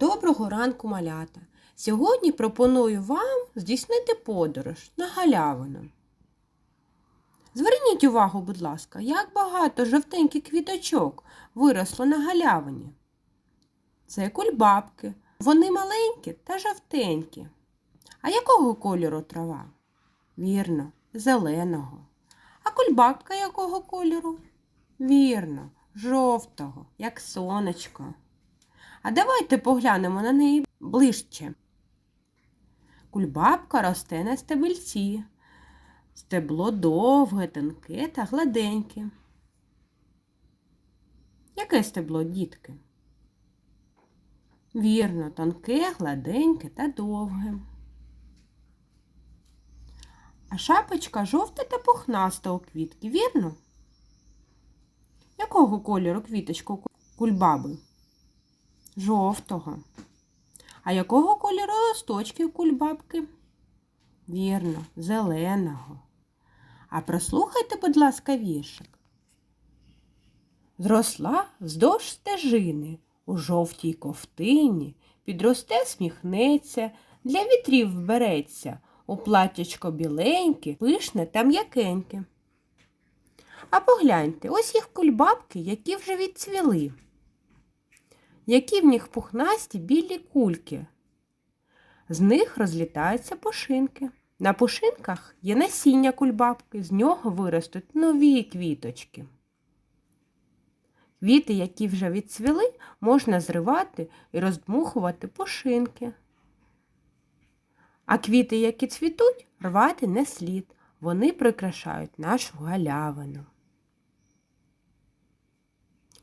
Доброго ранку, малята! Сьогодні пропоную вам здійснити подорож на галявину. Зверніть увагу, будь ласка, як багато жовтеньких квіточок виросло на галявині. Це кульбабки. Вони маленькі та жовтенькі. А якого кольору трава? Вірно, зеленого. А кульбабка якого кольору? Вірно, жовтого, як сонечко. А давайте поглянемо на неї ближче. Кульбабка росте на стебельці. Стебло довге, тонке та гладеньке. Яке стебло, дітки? Вірно, тонке, гладеньке та довге. А шапочка жовта та пухнаста у квітки, вірно? Якого кольору квіточка у кульбаби? Жовтого. А якого кольору листочки кульбабки? Вірно, зеленого. А прослухайте, будь ласка, віршик. Зросла вздовж стежини, у жовтій ковтині, підросте, сміхнеться, для вітрів вбереться, у платтячко біленьке, пишне та м'якеньке. А погляньте, ось їх кульбабки, які вже відцвіли. Які в них пухнасті білі кульки. З них розлітаються пушинки. На пушинках є насіння кульбабки, з нього виростуть нові квіточки. Квіти, які вже відцвіли, можна зривати і роздмухувати пушинки. А квіти, які цвітуть, рвати не слід. Вони прикрашають нашу галявину.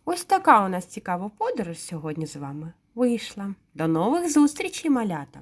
Ось така у нас цікава подорож сьогодні з вами вийшла. До нових зустрічей, малята!